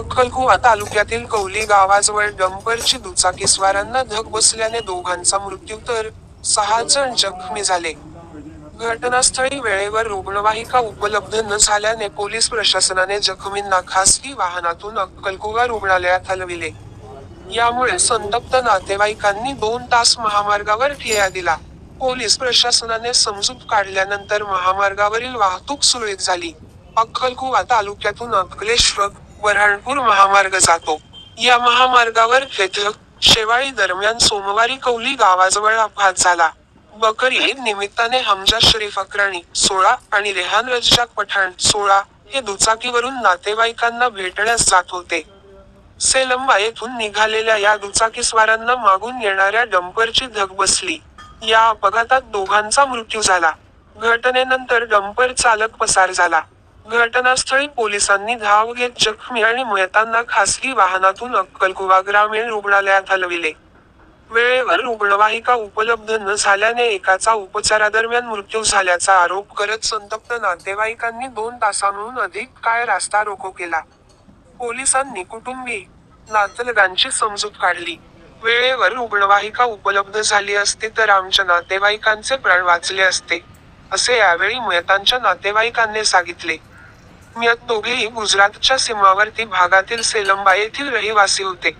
अक्कलकुवा तालुक्यातील कौली गावाजवळ डंपरची दुचाकीस्वारांना धग बसल्याने दोघांचा मृत्यू तर सहा जण जखमी झाले. घटनास्थळी वेळेवर रुग्णवाहिका उपलब्ध न झाल्याने पोलीस प्रशासनाने जखमींना खासगी वाहनातून अक्कलकुवा रुग्णालयात हलविले. यामुळे संतप्त नातेवाईकांनी दोन तास महामार्गावर ठिया दिला. पोलीस प्रशासनाने समजूत काढल्यानंतर महामार्गावरील वाहतूक सुरळीत झाली. अक्कलकुवा तालुक्यातून अक्कलेश्वर वऱ्हाणपूर महामार्ग जातो. या महामार्गावर फेथक शेवाळी दरम्यान सोमवारी कौली गावाजवळ अपघात झाला. बकरी ईद निमित्ताने हमजा शरीफ अक्राणी सोळा आणि रेहान रज्जाक पठाण सोळा हे दुचाकीवरून नातेवाईकांना भेटण्यास जात होते. सेलंबा येथून निघालेल्या या दुचाकीस्वारांना मागून येणाऱ्या डंपरची धग बसली. या अपघातात दोघांचा मृत्यू झाला. घटनेनंतर डंपर चालक पसार झाला. घटनास्थळी पोलिसांनी धाव घेत जखमी आणि मयतांना खासगी वाहनातून अक्कलकुवा ग्रामीण रुग्णालयात हलविले. वेळेवर रुग्णवाहिका उपलब्ध न झाल्याने एकाचा उपचारादरम्यान मृत्यू झाल्याचा आरोप करत संतप्त नातेवाईकांनी दोन तासांहून अधिक काय रास्ता रोको केला. पोलिसांनी कुटुंबी नातलगांची समजूत काढली. वेळेवर रुग्णवाहिका उपलब्ध झाली असती तर आमच्या नातेवाईकांचे प्राण वाचले असते असे यावेळी मयतांच्या नातेवाईकांनी सांगितले. मयत दोघेही गुजरातच्या सीमावर्ती भागातील सेलंबा येथील रहिवासी होते.